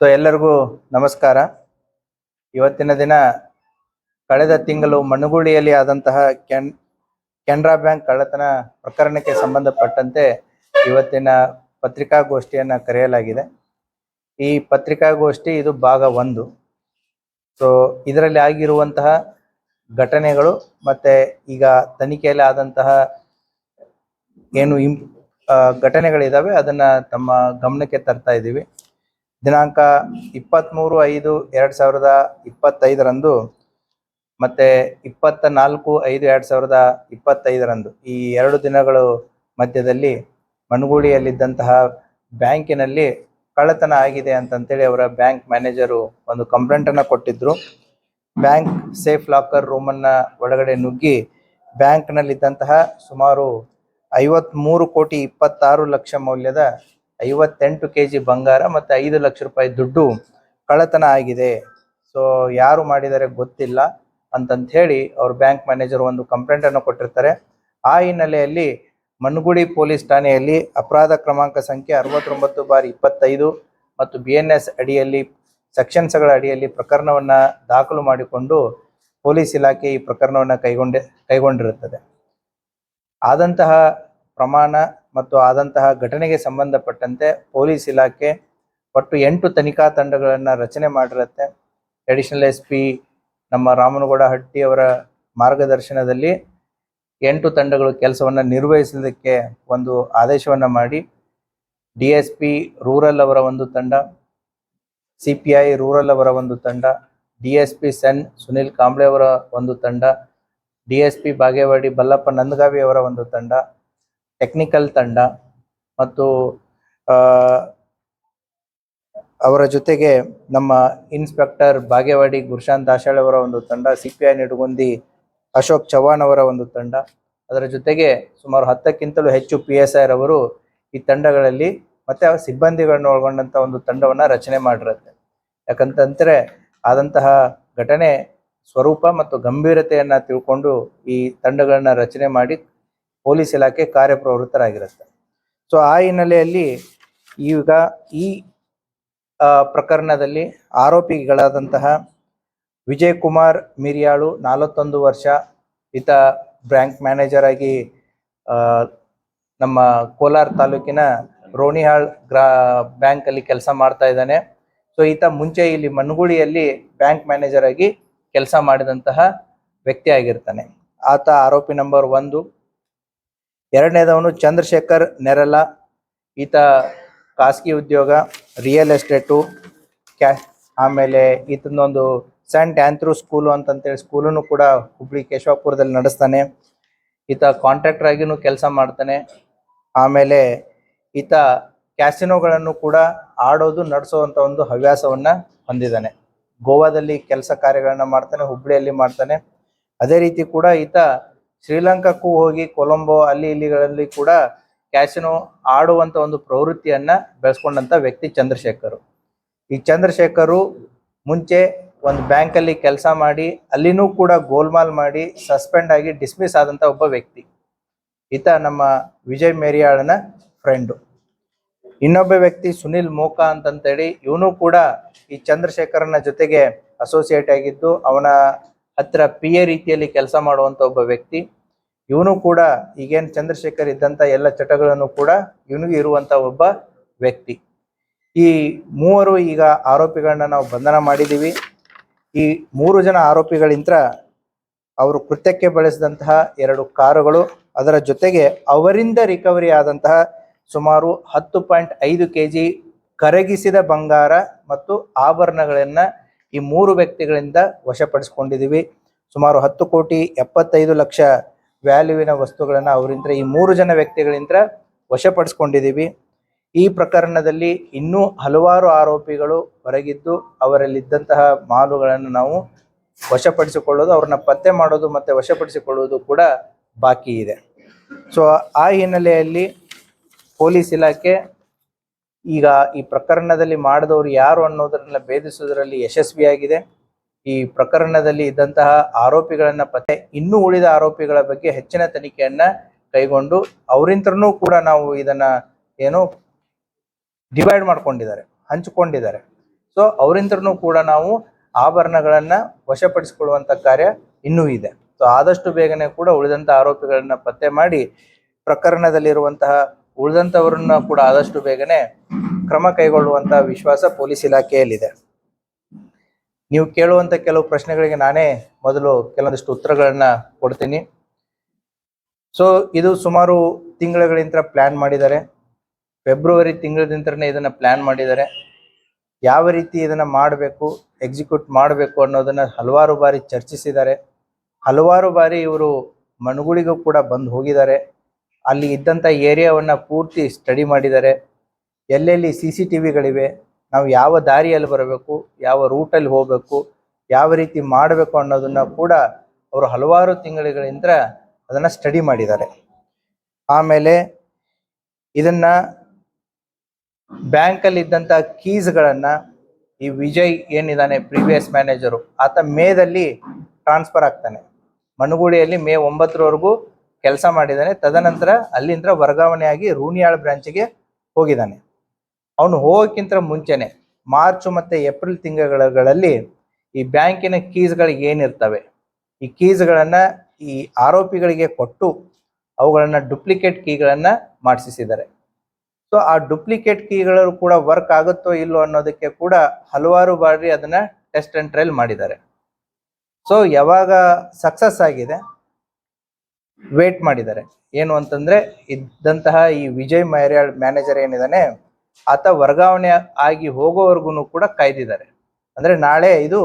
So ಎಲ್ಲರಿಗೂ ನಮಸ್ಕಾರ. ಇವತ್ತಿನ ದಿನ ಕಳೆದ ತಿಂಗಳು ಮಣ್ಣುಗುಳಿಯಲ್ಲಿ ಆದಂತಹ ಕೆನ್, ಕೆನರಾ ಬ್ಯಾಂಕ್ ಕಳ್ಳತನ ಪ್ರಕರಣಕ್ಕೆ ಸಂಬಂಧಪಟ್ಟಂತೆ ಇವತ್ತಿನ ಪತ್ರಿಕಾಗೋಷ್ಠಿಯನ್ನು ಕರೆಯಲಾಗಿದೆ. ಈ ಪತ್ರಿಕಾಗೋಷ್ಠಿ ಇದು ಭಾಗ ಒಂದು. ಸೊ ಇದರಲ್ಲಿ ಆಗಿರುವಂತಹ ಘಟನೆಗಳು ಮತ್ತೆ ಈಗ ತನಿಖೆಯಲ್ಲಿ ಆದಂತಹ ಏನು ಇಂ ಘಟನೆಗಳಿದ್ದಾವೆ ಅದನ್ನ ತಮ್ಮ ಗಮನಕ್ಕೆ ತರ್ತಾ ಇದ್ದೀವಿ. ದಿನಾಂಕ ಇಪ್ಪತ್ತ್ಮೂರು ಐದು ಎರಡು ಸಾವಿರದ ಇಪ್ಪತ್ತೈದರಂದು ಮತ್ತೆ ಇಪ್ಪತ್ತ ನಾಲ್ಕು ಐದು ಎರಡು ಸಾವಿರದ ಇಪ್ಪತ್ತೈದರಂದು. ಈ ಎರಡು ದಿನಗಳು ಮಧ್ಯದಲ್ಲಿ ಮಣಗೂಳಿಯಲ್ಲಿದ್ದಂತಹ ಬ್ಯಾಂಕಿನಲ್ಲಿ ಕಳ್ಳತನ ಆಗಿದೆ ಅಂತಂತೇಳಿ ಅವರ ಬ್ಯಾಂಕ್ ಮ್ಯಾನೇಜರು ಒಂದು ಕಂಪ್ಲೇಂಟ್ ಕೊಟ್ಟಿದ್ದರು ಬ್ಯಾಂಕ್ ಸೇಫ್ ಲಾಕರ್ ರೂಮನ್ನು ಒಳಗಡೆ ನುಗ್ಗಿ ಬ್ಯಾಂಕ್ನಲ್ಲಿದ್ದಂತಹ ಸುಮಾರು ಐವತ್ಮೂರು ಕೋಟಿ ಇಪ್ಪತ್ತಾರು ಲಕ್ಷ ಮೌಲ್ಯದ ಐವತ್ತೆಂಟು ಕೆ ಜಿ ಬಂಗಾರ ಮತ್ತು ಐದು ಲಕ್ಷ ರೂಪಾಯಿ ದುಡ್ಡು ಕಳ್ಳತನ ಆಗಿದೆ. ಸೊ ಯಾರು ಮಾಡಿದರೆ ಗೊತ್ತಿಲ್ಲ ಅಂತಂತ ಹೇಳಿ ಅವ್ರ ಬ್ಯಾಂಕ್ ಮ್ಯಾನೇಜರ್ ಒಂದು ಕಂಪ್ಲೇಂಟನ್ನು ಕೊಟ್ಟಿರ್ತಾರೆ. ಆ ಹಿನ್ನೆಲೆಯಲ್ಲಿ ಮನ್ಗುಡಿ ಪೊಲೀಸ್ ಠಾಣೆಯಲ್ಲಿ ಅಪರಾಧ ಕ್ರಮಾಂಕ ಸಂಖ್ಯೆ ಅರವತ್ತೊಂಬತ್ತು ಬಾರಿ ಇಪ್ಪತ್ತೈದು ಮತ್ತು ಬಿ ಎನ್ ಎಸ್ ಅಡಿಯಲ್ಲಿ, ಸೆಕ್ಷನ್ಸ್ಗಳ ಅಡಿಯಲ್ಲಿ ಪ್ರಕರಣವನ್ನು ದಾಖಲು ಮಾಡಿಕೊಂಡು ಪೊಲೀಸ್ ಇಲಾಖೆ ಈ ಪ್ರಕರಣವನ್ನು ಕೈಗೊಂಡೆ, ಕೈಗೊಂಡಿರುತ್ತದೆ. ಆದಂತಹ ಪ್ರಮಾಣ ಮತ್ತು ಆದಂತಹ ಘಟನೆಗೆ ಸಂಬಂಧಪಟ್ಟಂತೆ ಪೊಲೀಸ್ ಇಲಾಖೆ ಒಟ್ಟು ಎಂಟು ತನಿಖಾ ತಂಡಗಳನ್ನು ರಚನೆ ಮಾಡಿರುತ್ತೆ. ಅಡಿಷನಲ್ ಎಸ್ ಪಿ ನಮ್ಮ ರಾಮನಗೌಡ ಹಟ್ಟಿ ಅವರ ಮಾರ್ಗದರ್ಶನದಲ್ಲಿ ಎಂಟು ತಂಡಗಳು ಕೆಲಸವನ್ನು ನಿರ್ವಹಿಸಲಿಕ್ಕೆ ಒಂದು ಆದೇಶವನ್ನು ಮಾಡಿ. ಡಿ ಎಸ್ ಪಿ ರೂರಲ್ ಅವರ ಒಂದು ತಂಡ ಸಿ ಪಿ ಐ ರೂರಲ್ ಅವರ ಒಂದು ತಂಡ ಡಿ ಎಸ್ ಪಿ ಸನ್ ಸುನಿಲ್ ಕಾಂಬ್ಳೆ ಅವರ ಒಂದು ತಂಡ D S P Bagewadi Ballappa Nandagavi ಅವರ ಒಂದು ತಂಡ ಟೆಕ್ನಿಕಲ್ ತಂಡ ಮತ್ತು ಅವರ ಜೊತೆಗೆ ನಮ್ಮ ಇನ್ಸ್ಪೆಕ್ಟರ್ ಬಾಗೇವಾಡಿ ಗುರುಶಾಂತ್ ದಾಶಾಳ್ ಅವರ ಒಂದು ತಂಡ C P I Nidugundi Ashok Chavan ಅವರ ಒಂದು ತಂಡ. ಅದರ ಜೊತೆಗೆ ಸುಮಾರು ಹತ್ತಕ್ಕಿಂತಲೂ ಹೆಚ್ಚು ಪಿ ಎಸ್ ಐ ರವರು ಈ ತಂಡಗಳಲ್ಲಿ ಮತ್ತೆ ಅವರ ಸಿಬ್ಬಂದಿಗಳನ್ನು ಒಳಗೊಂಡಂತ ಒಂದು ತಂಡವನ್ನು ರಚನೆ ಮಾಡಿರುತ್ತೆ. ಯಾಕಂತಂದರೆ ಆದಂತಹ ಘಟನೆ ಸ್ವರೂಪ ಮತ್ತು ಗಂಭೀರತೆಯನ್ನು ತಿಳ್ಕೊಂಡು ಈ ತಂಡಗಳನ್ನ ರಚನೆ ಮಾಡಿ ಪೊಲೀಸ್ ಇಲಾಖೆ ಕಾರ್ಯಪ್ರವೃತ್ತರಾಗಿರುತ್ತೆ. ಸೊ ಆ ಹಿನ್ನೆಲೆಯಲ್ಲಿ ಈಗ ಈ ಪ್ರಕರಣದಲ್ಲಿ ಆರೋಪಿಗಳಾದಂತಹ ವಿಜಯ್ ಕುಮಾರ್ ಮಿರಿಯಾಳು ನಲವತ್ತೊಂದು ವರ್ಷ ಈತ ಬ್ಯಾಂಕ್ ಮ್ಯಾನೇಜರ್ ಆಗಿ ನಮ್ಮ ಕೋಲಾರ ತಾಲೂಕಿನ ರೋಣಿಹಾಳ್ ಗ್ರಾ ಬ್ಯಾಂಕ್ ಅಲ್ಲಿ ಕೆಲಸ ಮಾಡ್ತಾ ಇದ್ದಾನೆ. ಸೊ ಈತ ಮುಂಚೆ ಇಲ್ಲಿ ಮನ್ಗುಳಿಯಲ್ಲಿ ಬ್ಯಾಂಕ್ ಮ್ಯಾನೇಜರ್ ಆಗಿ ಕೆಲಸ ಮಾಡಿದಂತಹ ವ್ಯಕ್ತಿ ಆಗಿರ್ತಾನೆ. ಆತ ಆರೋಪಿ ನಂಬರ್ ಒಂದು. ಎರಡನೇದವನು ಚಂದ್ರಶೇಖರ್ ನೆರಲ, ಈತ ಖಾಸಗಿ ಉದ್ಯೋಗ ರಿಯಲ್ ಎಸ್ಟೇಟು ಕ್ಯಾ, ಆಮೇಲೆ ಈತನೊಂದು ಸೆಂಟ್ ಆಂಥ್ರೂ ಸ್ಕೂಲು ಅಂತಂತೇಳಿ ಸ್ಕೂಲನ್ನು ಕೂಡ ಹುಬ್ಳಿ ಕೇಶವಾಪುರದಲ್ಲಿ ನಡೆಸ್ತಾನೆ. ಈತ ಕಾಂಟ್ರಾಕ್ಟರ್ ಆಗಿನೂ ಕೆಲಸ ಮಾಡ್ತಾನೆ. ಆಮೇಲೆ ಈತ ಕ್ಯಾಸಿನೋಗಳನ್ನು ಕೂಡ ಆಡೋದು ನಡೆಸೋವಂಥ ಒಂದು ಹವ್ಯಾಸವನ್ನು ಹೊಂದಿದ್ದಾನೆ ಗೋವಾದಲ್ಲಿ ಕೆಲಸ ಕಾರ್ಯಗಳನ್ನ ಮಾಡ್ತಾನೆ, ಹುಬ್ಳಿಯಲ್ಲಿ ಮಾಡ್ತಾನೆ. ಅದೇ ರೀತಿ ಕೂಡ ಈತ ಶ್ರೀಲಂಕಾಕ್ಕೂ ಹೋಗಿ ಕೊಲಂಬೋ ಅಲ್ಲಿ ಇಲ್ಲಿಗಳಲ್ಲಿ ಕೂಡ ಕ್ಯಾಸಿನೋ ಆಡುವಂತ ಒಂದು ಪ್ರವೃತ್ತಿಯನ್ನ ಬೆಳೆಸ್ಕೊಂಡಂತ ವ್ಯಕ್ತಿ ಚಂದ್ರಶೇಖರ್. ಈ ಚಂದ್ರಶೇಖರು ಮುಂಚೆ ಒಂದು ಬ್ಯಾಂಕ್ ಅಲ್ಲಿ ಕೆಲಸ ಮಾಡಿ, ಅಲ್ಲಿನೂ ಕೂಡ ಗೋಲ್ಮಾಲ್ ಮಾಡಿ ಸಸ್ಪೆಂಡ್ ಆಗಿ ಡಿಸ್ಮಿಸ್ ಆದಂತ ಒಬ್ಬ ವ್ಯಕ್ತಿ. ಈತ ನಮ್ಮ ವಿಜಯ್ ಮೇರಿಯಾಳನ ಫ್ರೆಂಡು ಇನ್ನೊಬ್ಬ ವ್ಯಕ್ತಿ ಸುನಿಲ್ ಮೋಕಾ ಅಂತಂತೇಳಿ, ಇವನು ಕೂಡ ಈ ಚಂದ್ರಶೇಖರನ ಜೊತೆಗೆ ಅಸೋಸಿಯೇಟ್ ಆಗಿದ್ದು, ಅವನ ಹತ್ರ ಪಿ ಎ ರೀತಿಯಲ್ಲಿ ಕೆಲಸ ಮಾಡುವಂತ ಒಬ್ಬ ವ್ಯಕ್ತಿ. ಇವನು ಕೂಡ ಈಗೇನ್ ಚಂದ್ರಶೇಖರ್ ಇದ್ದಂತ ಎಲ್ಲ ಚಟಗಳನ್ನು ಕೂಡ ಇವನಿಗೂ ಇರುವಂತ ಒಬ್ಬ ವ್ಯಕ್ತಿ. ಈ ಮೂವರು ಈಗ ಆರೋಪಿಗಳನ್ನ ನಾವು ಬಂಧನ ಮಾಡಿದ್ದೀವಿ ಈ ಮೂರು ಜನ ಆರೋಪಿಗಳಿಂದ ಅವರು ಕೃತ್ಯಕ್ಕೆ ಬಳಸಿದಂತಹ ಎರಡು ಕಾರುಗಳು, ಅದರ ಜೊತೆಗೆ ಅವರಿಂದ ರಿಕವರಿ ಆದಂತಹ ಸುಮಾರು ಹತ್ತು ಪಾಯಿಂಟ್ ಐದು ಕೆ ಜಿ ಕರಗಿಸಿದ ಬಂಗಾರ ಮತ್ತು ಆಭರಣಗಳನ್ನ ಈ ಮೂರು ವ್ಯಕ್ತಿಗಳಿಂದ ವಶಪಡಿಸ್ಕೊಂಡಿದ್ದೀವಿ. ಸುಮಾರು ಹತ್ತು ಕೋಟಿ ಎಪ್ಪತ್ತೈದು ಲಕ್ಷ ವ್ಯಾಲ್ಯೂವಿನ ವಸ್ತುಗಳನ್ನು ಅವರಿಂದ ಈ ಮೂರು ಜನ ವ್ಯಕ್ತಿಗಳಿಂದ ವಶಪಡಿಸ್ಕೊಂಡಿದ್ದೀವಿ. ಈ ಪ್ರಕರಣದಲ್ಲಿ ಇನ್ನೂ ಹಲವಾರು ಆರೋಪಿಗಳು ಹೊರಗಿದ್ದು ಅವರಲ್ಲಿದ್ದಂತಹ ಮಾಲುಗಳನ್ನು ನಾವು ವಶಪಡಿಸಿಕೊಳ್ಳೋದು, ಅವ್ರನ್ನ ಪತ್ತೆ ಮಾಡೋದು ಮತ್ತೆ ವಶಪಡಿಸಿಕೊಳ್ಳುವುದು ಕೂಡ ಬಾಕಿ ಇದೆ. ಸೊ, ಆ ಹಿನ್ನೆಲೆಯಲ್ಲಿ ಪೊಲೀಸ್ ಇಲಾಖೆ ಈಗ ಈ ಪ್ರಕರಣದಲ್ಲಿ ಮಾಡಿದವರು ಯಾರು ಅನ್ನೋದನ್ನ ಭೇದಿಸುವುದರಲ್ಲಿ ಯಶಸ್ವಿಯಾಗಿದೆ. ಈ ಪ್ರಕರಣದಲ್ಲಿ ಇದ್ದಂತಹ ಆರೋಪಿಗಳನ್ನ ಪತ್ತೆ, ಇನ್ನೂ ಉಳಿದ ಆರೋಪಿಗಳ ಬಗ್ಗೆ ಹೆಚ್ಚಿನ ತನಿಖೆಯನ್ನ ಕೈಗೊಂಡು ಅವರಿಂತರೂ ಕೂಡ ನಾವು ಇದನ್ನ ಏನು ಡಿವೈಡ್ ಮಾಡ್ಕೊಂಡಿದ್ದಾರೆ, ಹಂಚಿಕೊಂಡಿದ್ದಾರೆ. ಸೊ ಅವರಿಂದನೂ ಕೂಡ ನಾವು ಆಭರಣಗಳನ್ನ ವಶಪಡಿಸಿಕೊಳ್ಳುವಂತ ಕಾರ್ಯ ಇನ್ನೂ ಇದೆ. ಸೊ ಆದಷ್ಟು ಬೇಗನೆ ಕೂಡ ಉಳಿದಂತ ಆರೋಪಿಗಳನ್ನ ಪತ್ತೆ ಮಾಡಿ ಪ್ರಕರಣದಲ್ಲಿರುವಂತಹ ಉಳಿದಂತವರನ್ನ ಕೂಡ ಆದಷ್ಟು ಬೇಗನೆ ಕ್ರಮ ಕೈಗೊಳ್ಳುವಂತ ವಿಶ್ವಾಸ ಪೊಲೀಸ್ ಇಲಾಖೆಯಲ್ಲಿದೆ. ನೀವು ಕೇಳುವಂತ ಕೆಲವು ಪ್ರಶ್ನೆಗಳಿಗೆ ನಾನೇ ಮೊದಲು ಕೆಲವೊಂದಿಷ್ಟು ಉತ್ತರಗಳನ್ನ ಕೊಡ್ತೀನಿ. ಸೊ ಇದು ಸುಮಾರು ತಿಂಗಳುಗಳಿಂದ ಪ್ಲಾನ್ ಮಾಡಿದ್ದಾರೆ. ಫೆಬ್ರವರಿ ತಿಂಗಳಿಂದನೇ ಇದನ್ನ ಪ್ಲಾನ್ ಮಾಡಿದ್ದಾರೆ. ಯಾವ ರೀತಿ ಇದನ್ನ ಮಾಡಬೇಕು ಎಕ್ಸಿಕ್ಯೂಟ್ ಮಾಡಬೇಕು ಅನ್ನೋದನ್ನ ಹಲವಾರು ಬಾರಿ ಚರ್ಚಿಸಿದ್ದಾರೆ. ಹಲವಾರು ಬಾರಿ ಇವರು ಮನುಗುಳಿಗೂ ಕೂಡ ಬಂದು ಹೋಗಿದ್ದಾರೆ. ಅಲ್ಲಿ ಇದ್ದಂಥ ಏರಿಯಾವನ್ನು ಪೂರ್ತಿ ಸ್ಟಡಿ ಮಾಡಿದ್ದಾರೆ ಎಲ್ಲೆಲ್ಲಿ ಸಿ ಸಿ ಟಿ ವಿಗಳಿವೆ, ನಾವು ಯಾವ ದಾರಿಯಲ್ಲಿ ಬರಬೇಕು, ಯಾವ ರೂಟಲ್ಲಿ ಹೋಗಬೇಕು, ಯಾವ ರೀತಿ ಮಾಡಬೇಕು ಅನ್ನೋದನ್ನು ಕೂಡ ಅವರು ಹಲವಾರು ತಿಂಗಳುಗಳಿಂದ ಅದನ್ನು ಸ್ಟಡಿ ಮಾಡಿದ್ದಾರೆ. ಆಮೇಲೆ ಇದನ್ನು ಬ್ಯಾಂಕಲ್ಲಿದ್ದಂಥ ಕೀಸ್ಗಳನ್ನು ಈ ವಿಜಯ್ ಏನಿದ್ದಾನೆ ಪ್ರೀವಿಯಸ್ ಮ್ಯಾನೇಜರು ಆತ ಮೇದಲ್ಲಿ ಟ್ರಾನ್ಸ್ಫರ್ ಆಗ್ತಾನೆ. ಮನುಗುಡಿಯಲ್ಲಿ ಮೇ ಒಂಬತ್ತರವರೆಗೂ ಕೆಲಸ ಮಾಡಿದ್ದಾನೆ ತದನಂತರ ಅಲ್ಲಿಂದ ವರ್ಗಾವಣೆಯಾಗಿ ರೂನಿಯಾಳ್ ಬ್ರಾಂಚ್ಗೆ ಹೋಗಿದ್ದಾನೆ ಅವನು ಹೋಗೋಕ್ಕಿಂತ ಮುಂಚೆನೆ ಮಾರ್ಚ್ ಮತ್ತೆ ಏಪ್ರಿಲ್ ತಿಂಗಳುಗಳಲ್ಲಿ ಈ ಬ್ಯಾಂಕಿನ ಕೀಸ್ಗಳಿಗೆ ಏನಿರ್ತವೆ? ಈ ಕೀಸ್ಗಳನ್ನ ಈ ಆರೋಪಿಗಳಿಗೆ ಕೊಟ್ಟು ಅವುಗಳನ್ನ ಡುಪ್ಲಿಕೇಟ್ ಕೀಗಳನ್ನ ಮಾಡಿಸಿದ್ದಾರೆ ಸೊ ಆ ಡುಪ್ಲಿಕೇಟ್ ಕೀಗಳು ಕೂಡ ವರ್ಕ್ ಆಗುತ್ತೋ ಇಲ್ಲೋ ಅನ್ನೋದಕ್ಕೆ ಕೂಡ ಹಲವಾರು ಬಾರಿ ಅದನ್ನ ಟೆಸ್ಟ್ ಅಂಡ್ ಟ್ರಯಲ್ ಮಾಡಿದ್ದಾರೆ. ಸೊ ಯಾವಾಗ ಸಕ್ಸಸ್ ಆಗಿದೆ? ವೇಟ್ ಮಾಡಿದ್ದಾರೆ. ಏನು ಅಂತಂದ್ರೆ, ಇದ್ದಂತಹ ಈ ವಿಜಯ್ ಮೈರ್ಯಾಳ್ ಮ್ಯಾನೇಜರ್ ಏನಿದಾನೆ, ಆತ ವರ್ಗಾವಣೆ ಆಗಿ ಹೋಗೋವರೆಗೂ ಕೂಡ ಕಾಯ್ದಿದ್ದಾರೆ. ಅಂದ್ರೆ ನಾಳೆ ಇದು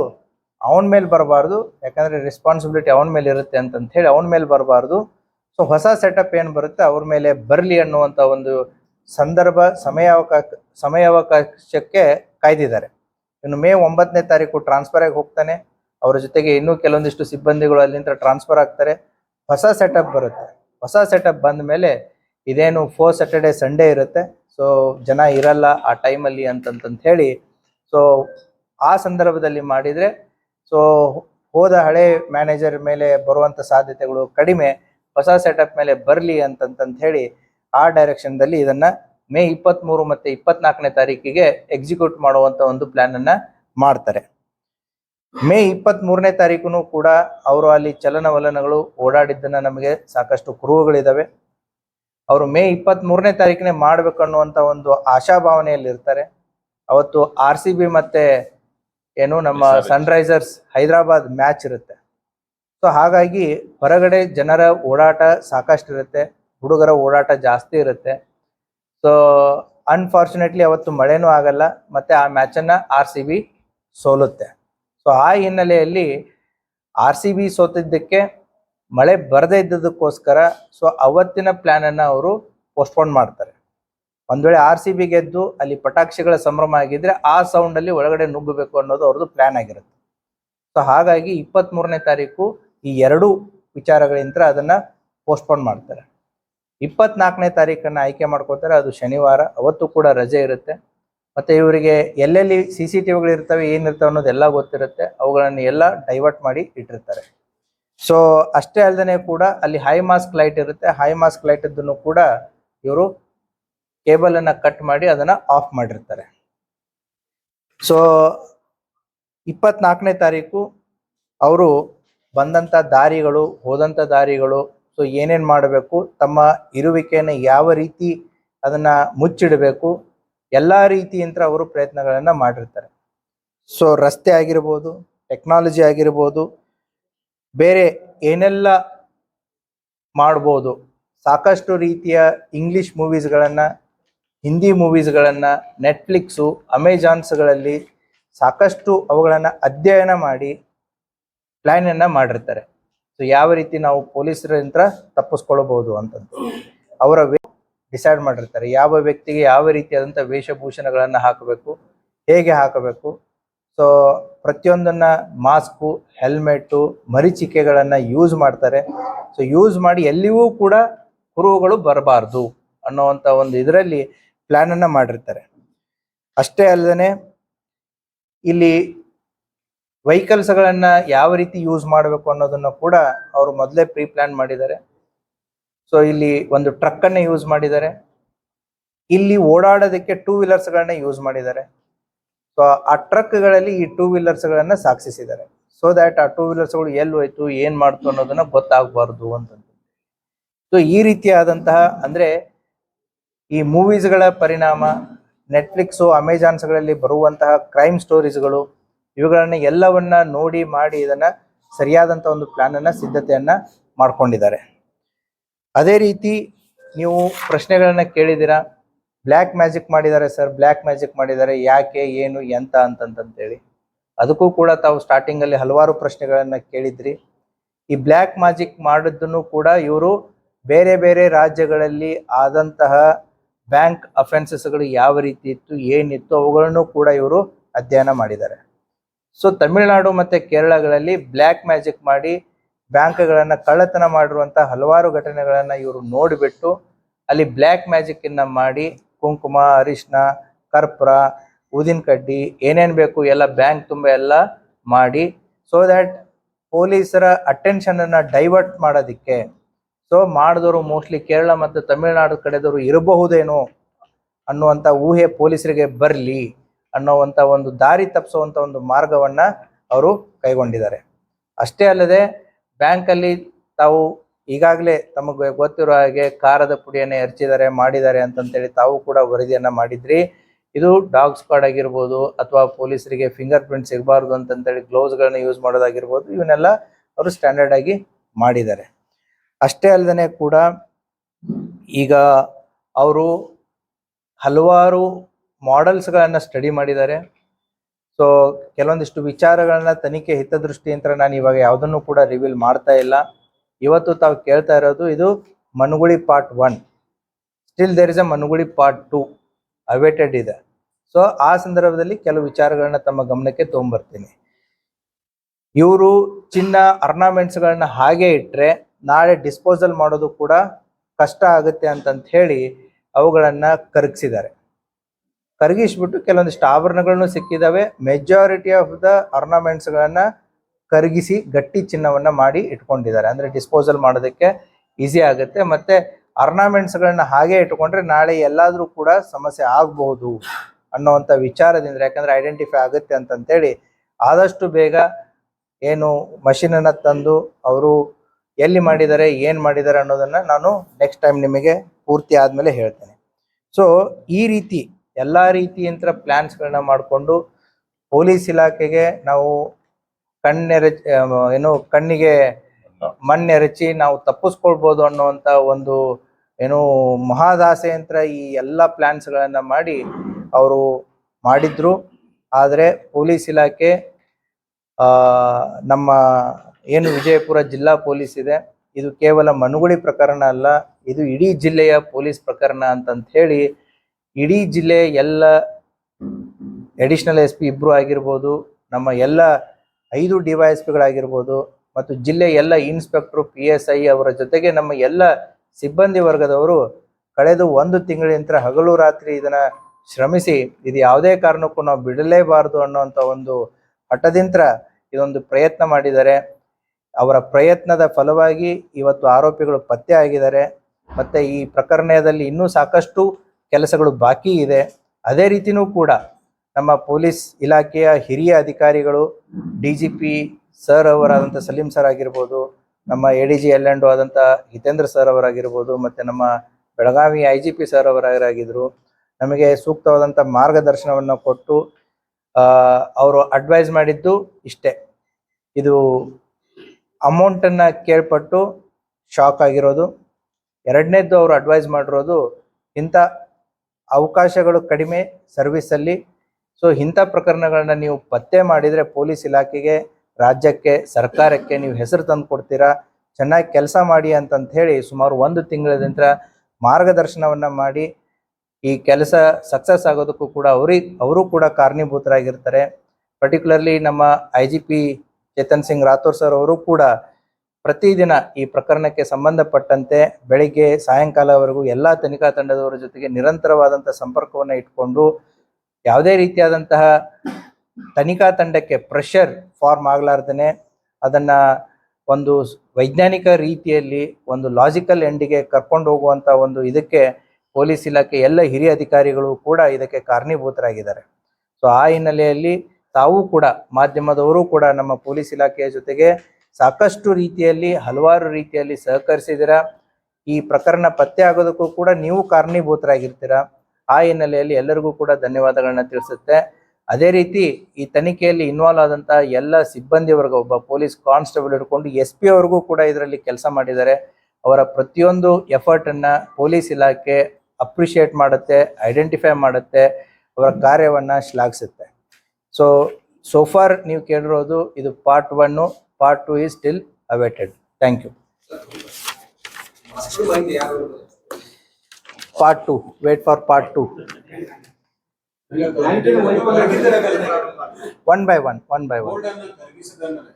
ಅವನ ಮೇಲೆ ಬರಬಾರ್ದು, ಯಾಕಂದ್ರೆ ರೆಸ್ಪಾನ್ಸಿಬಿಲಿಟಿ ಅವನ ಮೇಲೆ ಇರುತ್ತೆ ಅಂತಂತ ಹೇಳಿ ಅವನ ಮೇಲೆ ಬರಬಾರ್ದು. ಸೊ ಹೊಸ ಸೆಟಪ್ ಏನು ಬರುತ್ತೆ, ಅವ್ರ ಮೇಲೆ ಬರಲಿ ಅನ್ನುವಂತ ಒಂದು ಸಂದರ್ಭ ಸಮಯಾವಕಾಶ ಸಮಯಾವಕಾಶಕ್ಕೆ ಕಾಯ್ದಿದ್ದಾರೆ. ಇನ್ನು ಮೇ ಒಂಬತ್ತನೇ ತಾರೀಕು ಟ್ರಾನ್ಸ್ಫರ್ ಆಗಿ ಹೋಗ್ತಾನೆ. ಅವರ ಜೊತೆಗೆ ಇನ್ನೂ ಕೆಲವೊಂದಿಷ್ಟು ಸಿಬ್ಬಂದಿಗಳು ಅಲ್ಲಿಂದ ಟ್ರಾನ್ಸ್ಫರ್ ಆಗ್ತಾರೆ. ಹೊಸ ಸೆಟಪ್ ಬರುತ್ತೆ. ಹೊಸ ಸೆಟಪ್ ಬಂದ ಮೇಲೆ ಇದೇನು ಫೋರ್ ಸ್ಯಾಟರ್ಡೆ ಸಂಡೇ ಇರುತ್ತೆ. ಸೊ ಜನ ಇರಲ್ಲ ಆ ಟೈಮಲ್ಲಿ ಅಂತಂತಂತ ಹೇಳಿ ಸೊ ಆ ಸಂದರ್ಭದಲ್ಲಿ ಮಾಡಿದರೆ ಸೊ ಹೋದ ಹಳೆ ಮ್ಯಾನೇಜರ್ ಮೇಲೆ ಬರುವಂಥ ಸಾಧ್ಯತೆಗಳು ಕಡಿಮೆ, ಹೊಸ ಸೆಟಪ್ ಮೇಲೆ ಬರಲಿ ಅಂತಂತಂತ ಹೇಳಿ, ಆ ಡೈರೆಕ್ಷನ್ದಲ್ಲಿ ಇದನ್ನು ಮೇ ಇಪ್ಪತ್ತ್ಮೂರು ಮತ್ತು ಇಪ್ಪತ್ನಾಲ್ಕನೇ ತಾರೀಕಿಗೆ ಎಕ್ಸಿಕ್ಯೂಟ್ ಮಾಡುವಂಥ ಒಂದು ಪ್ಲ್ಯಾನನ್ನು ಮಾಡ್ತಾರೆ. ಮೇ ಇಪ್ಪತ್ತ್ ಮೂರನೇ ತಾರೀಕು ಕೂಡ ಅವರು ಅಲ್ಲಿ ಚಲನವಲನಗಳು ಓಡಾಡಿದ್ದನ್ನ ನಮಗೆ ಸಾಕಷ್ಟು ಕುರುಹುಗಳಿದಾವೆ. ಅವರು ಮೇ ಇಪ್ಪತ್ತ್ ಮೂರನೇ ತಾರೀಕಿನೇ ಮಾಡ್ಬೇಕು ಅನ್ನುವಂಥ ಒಂದು ಆಶಾಭಾವನೆಯಲ್ಲಿ ಇರ್ತಾರೆ ಅವತ್ತು ಆರ್ ಸಿ ಬಿ ಮತ್ತೆ ಏನು ನಮ್ಮ ಸನ್ರೈಸರ್ಸ್ ಹೈದರಾಬಾದ್ ಮ್ಯಾಚ್ ಇರುತ್ತೆ. ಸೊ ಹಾಗಾಗಿ ಹೊರಗಡೆ ಜನರ ಓಡಾಟ ಸಾಕಷ್ಟು ಇರುತ್ತೆ ಹುಡುಗರ ಓಡಾಟ ಜಾಸ್ತಿ ಇರುತ್ತೆ. ಸೊ ಅನ್ಫಾರ್ಚುನೇಟ್ಲಿ ಅವತ್ತು ಮಳೆನೂ ಆಗಲ್ಲ. ಮತ್ತೆ ಆ ಮ್ಯಾಚನ್ನು ಆರ್ ಸಿ ಬಿ ಸೋಲುತ್ತೆ. ಸೊ ಆ ಹಿನ್ನೆಲೆಯಲ್ಲಿ ಆರ್ ಸಿ ಬಿ ಸೋತಿದ್ದಕ್ಕೆ ಮಳೆ ಬರದೇ ಇದ್ದದಕ್ಕೋಸ್ಕರ ಸೊ ಅವತ್ತಿನ ಪ್ಲ್ಯಾನನ್ನು ಅವರು ಪೋಸ್ಟ್ಪೋನ್ ಮಾಡ್ತಾರೆ. ಒಂದು ವೇಳೆ ಆರ್ ಸಿ ಬಿ ಗೆದ್ದು ಅಲ್ಲಿ ಪಟಾಕ್ಷಿಗಳ ಸಂಭ್ರಮ ಆಗಿದ್ರೆ ಆ ಸೌಂಡಲ್ಲಿ ಒಳಗಡೆ ನುಗ್ಗಬೇಕು ಅನ್ನೋದು ಅವ್ರದ್ದು ಪ್ಲ್ಯಾನ್ ಆಗಿರುತ್ತೆ. ಸೊ ಹಾಗಾಗಿ ಇಪ್ಪತ್ತ್ ಮೂರನೇ ತಾರೀಕು ಈ ಎರಡು ವಿಚಾರಗಳಿಂದ ಅದನ್ನು ಪೋಸ್ಟ್ಪೋನ್ ಮಾಡ್ತಾರೆ. ಇಪ್ಪತ್ನಾಲ್ಕನೇ ತಾರೀಕನ್ನು ಆಯ್ಕೆ ಮಾಡ್ಕೋತಾರೆ, ಅದು ಶನಿವಾರ, ಅವತ್ತು ಕೂಡ ರಜೆ ಇರುತ್ತೆ. ಮತ್ತೆ ಇವರಿಗೆ ಎಲ್ಲೆಲ್ಲಿ ಸಿ ಸಿ ಟಿವಿಗಳು ಇರ್ತವೆ ಏನಿರ್ತವೆ ಅನ್ನೋದೆಲ್ಲ ಗೊತ್ತಿರುತ್ತೆ. ಅವುಗಳನ್ನು ಎಲ್ಲ ಡೈವರ್ಟ್ ಮಾಡಿ ಇಟ್ಟಿರ್ತಾರೆ. ಸೊ ಅಷ್ಟೇ ಅಲ್ಲದೆ ಕೂಡ ಅಲ್ಲಿ ಹೈ ಮಾಸ್ಕ್ ಲೈಟ್ ಇರುತ್ತೆ. ಹೈ ಮಾಸ್ಕ್ ಲೈಟ್ ಇದ್ದನ್ನು ಕೂಡ ಇವರು ಕೇಬಲ್ ಅನ್ನ ಕಟ್ ಮಾಡಿ ಅದನ್ನ ಆಫ್ ಮಾಡಿರ್ತಾರೆ. ಸೊ ಇಪ್ಪತ್ನಾಲ್ಕನೇ ತಾರೀಕು ಅವರು ಬಂದಂತ ದಾರಿಗಳು ಹೋದಂಥ ದಾರಿಗಳು ಸೊ ಏನೇನು ಮಾಡಬೇಕು, ತಮ್ಮ ಇರುವಿಕೆಯನ್ನು ಯಾವ ರೀತಿ ಅದನ್ನ ಮುಚ್ಚಿಡಬೇಕು ಎಲ್ಲಾ ರೀತಿಯಿಂದ ಅವರು ಪ್ರಯತ್ನಗಳನ್ನ ಮಾಡಿರ್ತಾರೆ. ಸೊ ರಸ್ತೆ ಆಗಿರ್ಬೋದು ಟೆಕ್ನಾಲಜಿ ಆಗಿರ್ಬೋದು, ಬೇರೆ ಏನೆಲ್ಲ ಮಾಡ್ಬೋದು, ಸಾಕಷ್ಟು ರೀತಿಯ ಇಂಗ್ಲಿಷ್ ಮೂವೀಸ್ಗಳನ್ನ ಹಿಂದಿ ಮೂವೀಸ್ಗಳನ್ನ ನೆಟ್ಫ್ಲಿಕ್ಸು ಅಮೆಜಾನ್ಸ್ಗಳಲ್ಲಿ ಸಾಕಷ್ಟು ಅವುಗಳನ್ನ ಅಧ್ಯಯನ ಮಾಡಿ ಪ್ಲಾನ್ ಅನ್ನ ಮಾಡಿರ್ತಾರೆ. ಸೊ ಯಾವ ರೀತಿ ನಾವು ಪೊಲೀಸರಿಂದ ತಪ್ಪಿಸ್ಕೊಳ್ಬಹುದು ಅಂತಂದು. ಅವರ ಡಿಸೈಡ್ ಮಾಡಿರ್ತಾರೆ. ಯಾವ ವ್ಯಕ್ತಿಗೆ ಯಾವ ರೀತಿಯಾದಂಥ ವೇಷಭೂಷಣಗಳನ್ನು ಹಾಕಬೇಕು, ಹೇಗೆ ಹಾಕಬೇಕು. ಸೊ ಪ್ರತಿಯೊಂದನ್ನ ಮಾಸ್ಕು ಹೆಲ್ಮೆಟ್ಟು ಮರಿಚಿಕೆಗಳನ್ನು ಯೂಸ್ ಮಾಡ್ತಾರೆ. ಸೊ ಯೂಸ್ ಮಾಡಿ ಎಲ್ಲಿಯೂ ಕೂಡ ಕುರುಹುಗಳು ಬರಬಾರ್ದು ಅನ್ನೋವಂಥ ಒಂದು ಇದರಲ್ಲಿ ಪ್ಲ್ಯಾನನ್ನು ಮಾಡಿರ್ತಾರೆ. ಅಷ್ಟೇ ಅಲ್ಲದೆ ಇಲ್ಲಿ ವೆಹಿಕಲ್ಸ್ಗಳನ್ನು ಯಾವ ರೀತಿ ಯೂಸ್ ಮಾಡಬೇಕು ಅನ್ನೋದನ್ನು ಕೂಡ ಅವರು ಮೊದಲೇ ಪ್ರೀ ಪ್ಲ್ಯಾನ್ ಮಾಡಿದ್ದಾರೆ. ಸೊ ಇಲ್ಲಿ ಒಂದು ಟ್ರಕ್ ಅನ್ನ ಯೂಸ್ ಮಾಡಿದ್ದಾರೆ. ಇಲ್ಲಿ ಓಡಾಡೋದಕ್ಕೆ ಟೂ ವೀಲರ್ಸ್ ಗಳನ್ನ ಯೂಸ್ ಮಾಡಿದ್ದಾರೆ. ಸೊ ಆ ಟ್ರಕ್ಗಳಲ್ಲಿ ಈ ಟೂ ವೀಲರ್ಸ್ಗಳನ್ನ ಸಾಕ್ಷಿಸಿದ್ದಾರೆ ಸೊ ದ್ಯಾಟ್ ಆ ಟೂ ವೀಲರ್ಸ್ಗಳು ಎಲ್ಲಿ ಹೋಯ್ತು ಏನ್ ಮಾಡ್ತು ಅನ್ನೋದನ್ನ ಗೊತ್ತಾಗಬಾರ್ದು ಅಂತಂದು ಸೊ ಈ ರೀತಿಯಾದಂತಹ ಅಂದ್ರೆ ಈ ಮೂವೀಸ್ಗಳ ಪರಿಣಾಮ ನೆಟ್ಫ್ಲಿಕ್ಸು ಅಮೆಜಾನ್ಸ್ಗಳಲ್ಲಿ ಬರುವಂತಹ ಕ್ರೈಮ್ ಸ್ಟೋರೀಸ್ಗಳು ಇವುಗಳನ್ನ ಎಲ್ಲವನ್ನ ನೋಡಿ ಮಾಡಿ ಇದನ್ನ ಸರಿಯಾದಂತಹ ಒಂದು ಪ್ಲಾನ್ ಅನ್ನ, ಸಿದ್ಧತೆಯನ್ನ ಮಾಡ್ಕೊಂಡಿದ್ದಾರೆ. ಅದೇ ರೀತಿ ನೀವು ಪ್ರಶ್ನೆಗಳನ್ನು ಕೇಳಿದ್ದೀರಾ? ಬ್ಲ್ಯಾಕ್ ಮ್ಯಾಜಿಕ್ ಮಾಡಿದ್ದಾರೆ ಸರ್ ಬ್ಲ್ಯಾಕ್ ಮ್ಯಾಜಿಕ್ ಮಾಡಿದ್ದಾರೆ. ಯಾಕೆ, ಏನು, ಎಂತ ಅಂತಂತಂತೇಳಿ. ಅದಕ್ಕೂ ಕೂಡ ತಾವು ಸ್ಟಾರ್ಟಿಂಗ್ ಅಲ್ಲಿ ಹಲವಾರು ಪ್ರಶ್ನೆಗಳನ್ನು ಕೇಳಿದ್ರಿ. ಈ ಬ್ಲ್ಯಾಕ್ ಮ್ಯಾಜಿಕ್ ಮಾಡಿದ್ದನ್ನು ಕೂಡ ಇವರು ಬೇರೆ ಬೇರೆ ರಾಜ್ಯಗಳಲ್ಲಿ ಆದಂತಹ ಬ್ಯಾಂಕ್ ಅಫೆನ್ಸಸ್ಗಳು ಯಾವ ರೀತಿ ಇತ್ತು, ಏನಿತ್ತು, ಅವುಗಳನ್ನು ಕೂಡ ಇವರು ಅಧ್ಯಯನ ಮಾಡಿದ್ದಾರೆ. ಸೊ ತಮಿಳುನಾಡು ಮತ್ತೆ ಕೇರಳಗಳಲ್ಲಿ ಬ್ಲ್ಯಾಕ್ ಮ್ಯಾಜಿಕ್ ಮಾಡಿ ಬ್ಯಾಂಕ್ಗಳನ್ನ ಕಳ್ಳತನ ಮಾಡಿರುವಂತಹ ಹಲವಾರು ಘಟನೆಗಳನ್ನ ಇವರು ನೋಡಿಬಿಟ್ಟು ಅಲ್ಲಿ ಬ್ಲ್ಯಾಕ್ ಮ್ಯಾಜಿಕ್ ಅನ್ನ ಮಾಡಿ ಕುಂಕುಮ ಅರಿಶಿನ ಕರ್ಪೂರ, ಊದಿನ ಕಡ್ಡಿ, ಏನೇನ್ ಬೇಕು ಎಲ್ಲ ಬ್ಯಾಂಕ್ ತುಂಬ ಎಲ್ಲ ಮಾಡಿ ಸೊ ದ್ಯಾಟ್ ಪೊಲೀಸರ ಅಟೆನ್ಷನ್ ಅನ್ನ ಡೈವರ್ಟ್ ಮಾಡೋದಿಕ್ಕೆ. ಸೊ ಮಾಡಿದವರು ಮೋಸ್ಟ್ಲಿ ಕೇರಳ ಮತ್ತು ತಮಿಳುನಾಡು ಕಡೆದವರು ಇರಬಹುದೇನೋ ಅನ್ನುವಂಥ ಊಹೆ ಪೊಲೀಸರಿಗೆ ಬರಲಿ ಅನ್ನೋವಂಥ ಒಂದು ದಾರಿ ತಪ್ಪಿಸುವಂಥ ಒಂದು ಮಾರ್ಗವನ್ನ ಅವರು ಕೈಗೊಂಡಿದ್ದಾರೆ. ಅಷ್ಟೇ ಅಲ್ಲದೆ ಬ್ಯಾಂಕಲ್ಲಿ ತಾವು ಈಗಾಗಲೇ ತಮಗೆ ಗೊತ್ತಿರೋ ಹಾಗೆ ಖಾರದ ಪುಡಿಯನ್ನು ಎರಚಿದ್ದಾರೆ ಮಾಡಿದ್ದಾರೆ ಅಂತಂತೇಳಿ ತಾವು ಕೂಡ ವರದಿಯನ್ನು ಮಾಡಿದ್ರಿ. ಇದು ಡಾಗ್ ಸ್ಕ್ವಾಡ್ ಆಗಿರ್ಬೋದು ಅಥವಾ ಪೊಲೀಸರಿಗೆ ಫಿಂಗರ್ ಪ್ರಿಂಟ್ ಸಿಗಬಾರ್ದು ಅಂತಂತೇಳಿ ಗ್ಲೌಸ್ಗಳನ್ನ ಯೂಸ್ ಮಾಡೋದಾಗಿರ್ಬೋದು, ಇವನ್ನೆಲ್ಲ ಅವರು ಸ್ಟ್ಯಾಂಡರ್ಡ್ ಆಗಿ ಮಾಡಿದ್ದಾರೆ. ಅಷ್ಟೇ ಅಲ್ಲದೆ ಕೂಡ ಈಗ ಅವರು ಹಲವಾರು ಮಾಡೆಲ್ಸ್ಗಳನ್ನು ಸ್ಟಡಿ ಮಾಡಿದ್ದಾರೆ. ಸೊ ಕೆಲವೊಂದಿಷ್ಟು ವಿಚಾರಗಳನ್ನ ತನಿಖೆ ಹಿತದೃಷ್ಟಿಯಿಂದ ನಾನು ಇವಾಗ ಯಾವುದನ್ನು ಕೂಡ ರಿವೀಲ್ ಮಾಡ್ತಾ ಇಲ್ಲ. ಇವತ್ತು ತಾವು ಕೇಳ್ತಾ ಇರೋದು ಇದು ಮನುಗುಳಿ part one still there is a ಮನುಗುಳಿ part two awaited ಇದೆ. ಸೊ ಆ ಸಂದರ್ಭದಲ್ಲಿ ಕೆಲವು ವಿಚಾರಗಳನ್ನ ತಮ್ಮ ಗಮನಕ್ಕೆ ತೊಗೊಂಬರ್ತೀನಿ. ಇವರು ಚಿನ್ನ ಅರ್ನಾಮೆಂಟ್ಸ್ಗಳನ್ನ ಹಾಗೆ ಇಟ್ಟರೆ ನಾಳೆ ಡಿಸ್ಪೋಸಲ್ ಮಾಡೋದು ಕೂಡ ಕಷ್ಟ ಆಗುತ್ತೆ ಅಂತಂತ ಹೇಳಿ ಅವುಗಳನ್ನು ಕರಗಿಸಿದ್ದಾರೆ. ಕರಗಿಸ್ಬಿಟ್ಟು ಕೆಲವೊಂದಿಷ್ಟು ಆಭರಣಗಳನ್ನು ಸಿಕ್ಕಿದಾವೆ. ಮೆಜಾರಿಟಿ ಆಫ್ ದ ಅರ್ನಾಮೆಂಟ್ಸ್ಗಳನ್ನ ಕರಗಿಸಿ ಗಟ್ಟಿ ಚಿನ್ನವನ್ನ ಮಾಡಿ ಇಟ್ಕೊಂಡಿದ್ದಾರೆ. ಅಂದ್ರೆ ಡಿಸ್ಪೋಸಲ್ ಮಾಡೋದಕ್ಕೆ ಈಸಿ ಆಗುತ್ತೆ. ಮತ್ತೆ ಅರ್ನಾಮೆಂಟ್ಸ್ಗಳನ್ನ ಹಾಗೆ ಇಟ್ಕೊಂಡ್ರೆ ನಾಳೆ ಎಲ್ಲಾದ್ರೂ ಕೂಡ ಸಮಸ್ಯೆ ಆಗಬಹುದು ಅನ್ನೋವಂಥ ವಿಚಾರದಿಂದ, ಯಾಕಂದ್ರೆ ಐಡೆಂಟಿಫೈ ಆಗುತ್ತೆ ಅಂತಂತೇಳಿ ಆದಷ್ಟು ಬೇಗ ಏನು ಅನ್ನ ತಂದು ಅವರು ಎಲ್ಲಿ ಮಾಡಿದ್ದಾರೆ, ಏನು ಮಾಡಿದ್ದಾರೆ ಅನ್ನೋದನ್ನ ನಾನು ನೆಕ್ಸ್ಟ್ ಟೈಮ್ ನಿಮಗೆ ಪೂರ್ತಿ ಆದ್ಮೇಲೆ ಹೇಳ್ತೇನೆ. ಸೊ ಈ ರೀತಿ ಎಲ್ಲಾ ರೀತಿಯಂತ್ರ ಪ್ಲ್ಯಾನ್ಸ್ಗಳನ್ನ ಮಾಡಿಕೊಂಡು ಪೊಲೀಸ್ ಇಲಾಖೆಗೆ ನಾವು ಕಣ್ಣೆರಚಿ ಏನು ಕಣ್ಣಿಗೆ ಮಣ್ಣೆರಚಿ ನಾವು ತಪ್ಪಿಸ್ಕೊಳ್ಬೋದು ಅನ್ನುವಂತ ಒಂದು ಏನು ಮಹಾದಾಸೆ ಯಂತ್ರ ಈ ಎಲ್ಲ ಪ್ಲ್ಯಾನ್ಸ್ಗಳನ್ನು ಮಾಡಿ ಅವರು ಮಾಡಿದ್ರು. ಆದರೆ ಪೊಲೀಸ್ ಇಲಾಖೆ ನಮ್ಮ ಏನು ವಿಜಯಪುರ ಜಿಲ್ಲಾ ಪೊಲೀಸ್ ಇದೆ, ಇದು ಕೇವಲ ಮನುಗುಳಿ ಪ್ರಕರಣ ಅಲ್ಲ, ಇದು ಇಡೀ ಜಿಲ್ಲೆಯ ಪೊಲೀಸ್ ಪ್ರಕರಣ ಅಂತಂತ ಹೇಳಿ ಇಡೀ ಜಿಲ್ಲೆ ಎಲ್ಲ ಅಡಿಷನಲ್ ಎಸ್ ಪಿ ಇಬ್ಬರು ಆಗಿರ್ಬೋದು, ನಮ್ಮ ಎಲ್ಲ ಐದು ಡಿ ವೈ ಎಸ್ ಪಿಗಳಾಗಿರ್ಬೋದು ಮತ್ತು ಜಿಲ್ಲೆ ಎಲ್ಲ ಇನ್ಸ್ಪೆಕ್ಟ್ರು ಪಿ ಎಸ್ ಐ ಅವರ ಜೊತೆಗೆ ನಮ್ಮ ಎಲ್ಲ ಸಿಬ್ಬಂದಿ ವರ್ಗದವರು ಕಳೆದ ಒಂದು ತಿಂಗಳಿಂದ ಹಗಲು ರಾತ್ರಿ ಇದನ್ನು ಶ್ರಮಿಸಿ, ಇದು ಯಾವುದೇ ಕಾರಣಕ್ಕೂ ನಾವು ಬಿಡಲೇಬಾರದು ಅನ್ನೋಂಥ ಒಂದು ಹಠದಿಂತ ಇದೊಂದು ಪ್ರಯತ್ನ ಮಾಡಿದ್ದಾರೆ. ಅವರ ಪ್ರಯತ್ನದ ಫಲವಾಗಿ ಇವತ್ತು ಆರೋಪಿಗಳು ಪತ್ತೆ ಆಗಿದ್ದಾರೆ. ಮತ್ತು ಈ ಪ್ರಕರಣದಲ್ಲಿ ಇನ್ನೂ ಸಾಕಷ್ಟು ಕೆಲಸಗಳು ಬಾಕಿ ಇದೆ. ಅದೇ ರೀತಿನೂ ಕೂಡ ನಮ್ಮ ಪೊಲೀಸ್ ಇಲಾಖೆಯ ಹಿರಿಯ ಅಧಿಕಾರಿಗಳು, ಡಿ ಜಿ ಪಿ ಸರ್ ಅವರಾದಂಥ ಸಲೀಂ ಸರ್ ಆಗಿರ್ಬೋದು, ನಮ್ಮ A D G L and ಆದಂಥ ಹಿತೇಂದ್ರ ಸರ್ ಅವರಾಗಿರ್ಬೋದು, ಮತ್ತು ನಮ್ಮ Belagavi I G P sir ಅವರಾಗಿದ್ದರು. ನಮಗೆ ಸೂಕ್ತವಾದಂಥ ಮಾರ್ಗದರ್ಶನವನ್ನು ಕೊಟ್ಟು ಅವರು ಅಡ್ವೈಸ್ ಮಾಡಿದ್ದು ಇಷ್ಟೇ. ಇದು ಅಮೌಂಟನ್ನು ಕೇಳ್ಪಟ್ಟು ಶಾಕ್ ಆಗಿರೋದು. ಎರಡನೇದ್ದು ಅವರು ಅಡ್ವೈಸ್ ಮಾಡಿರೋದು ಇಂಥ ಅವಕಾಶಗಳು ಕಡಿಮೆ ಸರ್ವಿಸಲ್ಲಿ ಸೊ ಇಂಥ ಪ್ರಕರಣಗಳನ್ನ ನೀವು ಪತ್ತೆ ಮಾಡಿದರೆ ಪೊಲೀಸ್ ಇಲಾಖೆಗೆ, ರಾಜ್ಯಕ್ಕೆ, ಸರ್ಕಾರಕ್ಕೆ ನೀವು ಹೆಸರು ತಂದು ಕೊಡ್ತೀರಾ? ಚೆನ್ನಾಗಿ ಕೆಲಸ ಮಾಡಿ ಅಂತಂತ ಹೇಳಿ ಸುಮಾರು ಒಂದು ತಿಂಗಳಿಂದ ಮಾರ್ಗದರ್ಶನವನ್ನು ಮಾಡಿ ಈ ಕೆಲಸ ಸಕ್ಸಸ್ ಆಗೋದಕ್ಕೂ ಕೂಡ ಅವ್ರಿಗೆ ಅವರು ಕೂಡ ಕಾರಣೀಭೂತರಾಗಿರ್ತಾರೆ. ಪರ್ಟಿಕ್ಯುಲರ್ಲಿ ನಮ್ಮ I G P Chetan Singh Rathore sir ಅವರು ಕೂಡ ಪ್ರತಿದಿನ ಈ ಪ್ರಕರಣಕ್ಕೆ ಸಂಬಂಧಪಟ್ಟಂತೆ ಬೆಳಿಗ್ಗೆ ಸಾಯಂಕಾಲವರೆಗೂ ಎಲ್ಲ ತನಿಖಾ ತಂಡದವರ ಜೊತೆಗೆ ನಿರಂತರವಾದಂಥ ಸಂಪರ್ಕವನ್ನು ಇಟ್ಕೊಂಡು ಯಾವುದೇ ರೀತಿಯಾದಂತಹ ತನಿಖಾ ತಂಡಕ್ಕೆ ಪ್ರೆಷರ್ ಫಾರ್ಮ್ ಆಗಲಾರ್ದೇ ಅದನ್ನ ಒಂದು ವೈಜ್ಞಾನಿಕ ರೀತಿಯಲ್ಲಿ ಒಂದು ಲಾಜಿಕಲ್ ಎಂಡಿಗೆ ಕರ್ಕೊಂಡು ಹೋಗುವಂತ ಒಂದು ಇದಕ್ಕೆ ಪೊಲೀಸ್ ಇಲಾಖೆ ಎಲ್ಲ ಹಿರಿಯ ಅಧಿಕಾರಿಗಳು ಕೂಡ ಇದಕ್ಕೆ ಕಾರಣೀಭೂತರಾಗಿದ್ದಾರೆ. ಸೊ ಆ ಹಿನ್ನೆಲೆಯಲ್ಲಿ ತಾವು ಕೂಡ ಮಾಧ್ಯಮದವರು ಕೂಡ ನಮ್ಮ ಪೊಲೀಸ್ ಇಲಾಖೆಯ ಜೊತೆಗೆ ಸಾಕಷ್ಟು ರೀತಿಯಲ್ಲಿ, ಹಲವಾರು ರೀತಿಯಲ್ಲಿ ಸಹಕರಿಸಿದಿರ. ಈ ಪ್ರಕರಣ ಪತ್ತೆ ಆಗೋದಕ್ಕೂ ಕೂಡ ನೀವು ಕಾರಣೀಭೂತರಾಗಿರ್ತೀರಾ? ಆ ಹಿನ್ನೆಲೆಯಲ್ಲಿ ಎಲ್ಲರಿಗೂ ಕೂಡ ಧನ್ಯವಾದಗಳನ್ನ ತಿಳಿಸುತ್ತೆ. ಅದೇ ರೀತಿ ಈ ತನಿಖೆಯಲ್ಲಿ ಇನ್ವಾಲ್ವ್ ಆದಂತಹ ಎಲ್ಲ ಸಿಬ್ಬಂದಿ ವರ್ಗ ಒಬ್ಬ ಪೊಲೀಸ್ ಕಾನ್ಸ್ಟೇಬಲ್ ಹಿಡ್ಕೊಂಡು ಎಸ್ ಪಿ ಅವ್ರಿಗೂ ಕೂಡ ಇದರಲ್ಲಿ ಕೆಲಸ ಮಾಡಿದ್ದಾರೆ. ಅವರ ಪ್ರತಿಯೊಂದು ಎಫರ್ಟ್ ಅನ್ನ ಪೊಲೀಸ್ ಇಲಾಖೆ ಅಪ್ರಿಷಿಯೇಟ್ ಮಾಡುತ್ತೆ, ಐಡೆಂಟಿಫೈ ಮಾಡುತ್ತೆ, ಅವರ ಕಾರ್ಯವನ್ನ ಶ್ಲಾಘಿಸುತ್ತೆ. ಸೊ ಸೋಫಾರ್ ನೀವು ಕೇಳಿರೋದು ಇದು part one part two is still awaited thank you part two wait for part two one by one one by one board ಅನ್ನು ಖರೀದಿಸಿದಂದ್ರೆ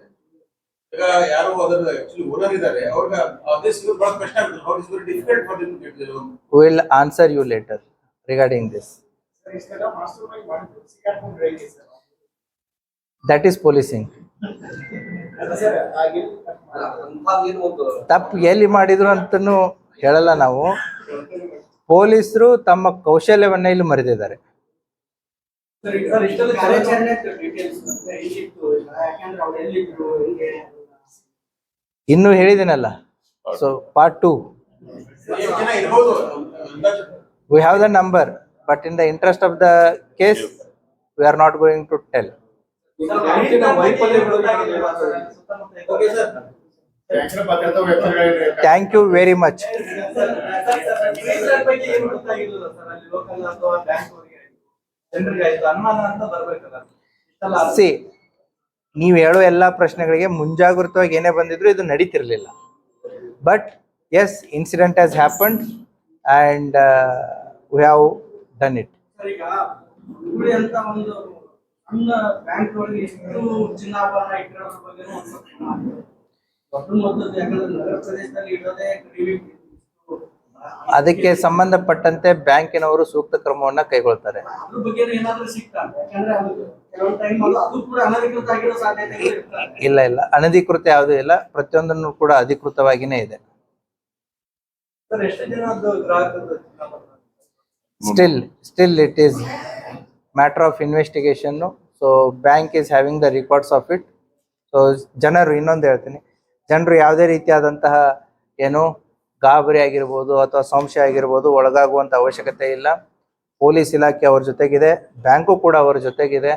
ಈಗ ಯಾರು ಅದರ ಆಕ್ಚುಲಿ ಓನರ್ ಇದ್ದಾರೆ ಅವ್ರಿಗೆ ಅದೇ ಸಿಗೋದು ಬಹಳ ಕಷ್ಟ ಆಗುತ್ತೆ how is very difficult for them to get will answer you later regarding this that is policing ತಪ್ಪು ಎಲ್ಲಿ ಮಾಡಿದ್ರು ಅಂತನೂ ಹೇಳಲ್ಲ ನಾವು. ಪೊಲೀಸರು ತಮ್ಮ ಕೌಶಲ್ಯವನ್ನ ಇಲ್ಲಿ ಮರೆದಿದ್ದಾರೆ ಇನ್ನು ಹೇಳಿದಿನಲ್ಲ. So part two we have the number but in the interest of the case we are not going to are not you very much see ನೀವು ಹೇಳೋ ಎಲ್ಲ ಪ್ರಶ್ನೆಗಳಿಗೆ ಮುಂಜಾಗೃತವಾಗಿ ಏನೇ ಬಂದಿದ್ರು ಇದು ನಡೀತಿರ್ಲಿಲ್ಲ. But as incident has happened and we have done it ಸಣ್ಣ bank ಒಳಗೆ ಎಷ್ಟು ಚಿನ್ನಾಭರಣ ಇಟ್ಟಿರೋದ್ರ ಬಗ್ಗೆ ಒಂದು. ದೊಡ್ಡ ಮೊತ್ತದ ಯಾಕಂದ್ರೆ ನಗರ ಪ್ರದೇಶದಲ್ಲಿ ಇಡೋದೇ ಕಡಿಮೆ. ಅದಕ್ಕೆ ಸಂಬಂಧಪಟ್ಟಂತೆ ಬ್ಯಾಂಕಿನವರು ಸೂಕ್ತ ಕ್ರಮವನ್ನ ಕೈಗೊಳ್ತಾರೆ. ಇಲ್ಲ ಇಲ್ಲ. ಅನಧಿಕೃತ ಯಾವುದೂ ಇಲ್ಲ. ಪ್ರತಿಯೊಂದನ್ನು ಕೂಡ ಅಧಿಕೃತವಾಗಿನೇ ಇದೆ. ಸ್ಟಿಲ್ ಸ್ಟಿಲ್ ಇಟ್ ಅದು ಗ್ರಾಹಕರು of investigation so bank is having the investigation of it so ಜನರು ಇನ್ನೊಂದು ಹೇಳ್ತೀನಿ. ಜನರು ಯಾವುದೇ ರೀತಿಯಾದಂತಹ ಏನು ಗಾಬರಿ ಆಗಿರ್ಬೋದು ಅಥವಾ ಸಂಶಯ ಆಗಿರ್ಬೋದು ಒಳಗಾಗುವಂಥ ಅವಶ್ಯಕತೆ ಇಲ್ಲ. ಪೊಲೀಸ್ ಇಲಾಖೆ ಅವ್ರ ಜೊತೆಗಿದೆ. ಬ್ಯಾಂಕು ಕೂಡ ಅವ್ರ ಜೊತೆಗಿದೆ.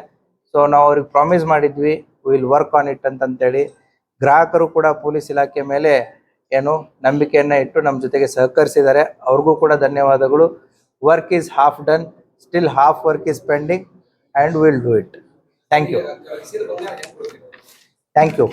ಸೊ ನಾವು ಅವ್ರಿಗೆ ಪ್ರಾಮಿಸ್ ಮಾಡಿದ್ವಿ ವಿಲ್ ವರ್ಕ್ ಆನ್ ಇಟ್ ಅಂತಂತೇಳಿ. ಗ್ರಾಹಕರು ಕೂಡ ಪೊಲೀಸ್ ಇಲಾಖೆ ಮೇಲೆ ಏನು ನಂಬಿಕೆಯನ್ನು ಇಟ್ಟು ನಮ್ಮ ಜೊತೆಗೆ ಸಹಕರಿಸಿದ್ದಾರೆ. ಅವ್ರಿಗೂ ಕೂಡ ಧನ್ಯವಾದಗಳು. Work is half done Still half work is pending and we'll do it. Thank you. Thank you.